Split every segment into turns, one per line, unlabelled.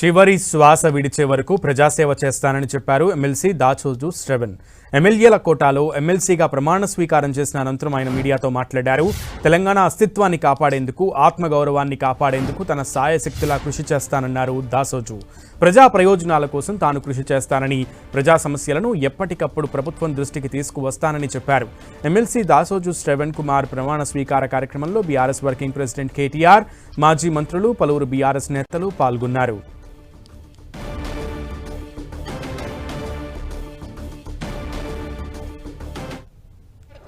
చివరి శ్వాస విడిచే వరకు ప్రజాసేవ చేస్తానని చెప్పారు ఎమ్మెల్సీ దాచోజు శ్రవణ్. ఎమ్మెల్యేల కోటాలో ఎమ్మెల్సీగా ప్రమాణ స్వీకారం చేసిన అనంతరం ఆయన మీడియాతో మాట్లాడారు. తెలంగాణ అస్తిత్వాన్ని కాపాడేందుకు ఆత్మగౌరవాన్ని కాపాడేందుకు తన సాయశక్తిలా కృషి చేస్తానన్నారు దాసోజు ప్రజా ప్రయోజనాల కోసం తాను కృషి చేస్తానని ప్రజా సమస్యలను ఎప్పటికప్పుడు ప్రభుత్వం దృష్టికి తీసుకువస్తానని చెప్పారు. ఎమ్మెల్సీ దాసోజు శ్రవణ్ కుమార్ ప్రమాణ స్వీకార కార్యక్రమంలో బీఆర్ఎస్ వర్కింగ్ ప్రెసిడెంట్ కేటీఆర్ మాజీ మంత్రులు పలువురు బీఆర్ఎస్ నేతలు పాల్గొన్నారు.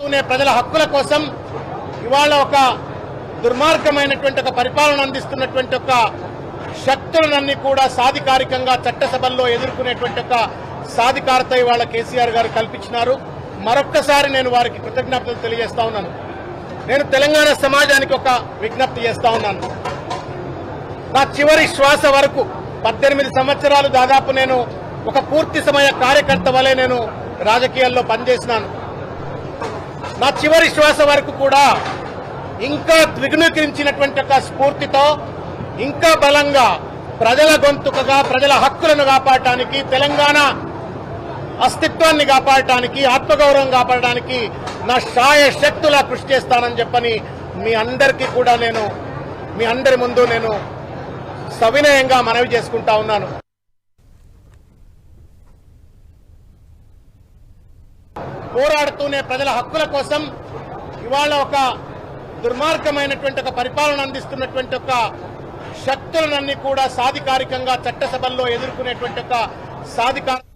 ప్రజల హక్కుల కోసం ఇవాళ ఒక దుర్మార్గమైనటువంటి ఒక పరిపాలన అందిస్తున్నటువంటి ఒక శక్తులన్నీ కూడా సాధికారికంగా చట్టసభల్లో ఎదుర్కొనేటువంటి ఒక సాధికారత ఇవాళ కేసీఆర్ గారు కల్పించినారు. మరొక్కసారి నేను వారికి కృతజ్ఞతలు తెలియజేస్తా ఉన్నాను. నేను తెలంగాణ సమాజానికి ఒక విజ్ఞప్తి చేస్తా ఉన్నాను. నా చివరి శ్వాస వరకు పద్దెనిమిది సంవత్సరాలు దాదాపు నేను ఒక పూర్తి సమయ కార్యకర్త వలె నేను రాజకీయాల్లో పనిచేసినాను. నా చివరి శ్వాస వరకు కూడా ఇంకా ద్విగుణీకరించినటువంటి ఒక స్ఫూర్తితో ఇంకా బలంగా ప్రజల గొంతుకగా ప్రజల హక్కులను కాపాడటానికి తెలంగాణ అస్తిత్వాన్ని కాపాడటానికి ఆత్మగౌరవం కాపాడటానికి నా శాయ శక్తులా కృషి చేస్తానని చెప్పని మీ అందరికీ కూడా నేను మీ అందరి ముందు నేను సవినయంగా మనవి చేసుకుంటా ఉన్నాను. పోరాడుతూనే ప్రజల హక్కుల కోసం ఇవాళ ఒక దుర్మార్గమైనటువంటి ఒక పరిపాలన అందిస్తున్నటువంటి ఒక శక్తులనన్నీ కూడా సాధికారికంగా చట్టసభల్లో ఎదుర్కొనేటువంటి ఒక సాధికార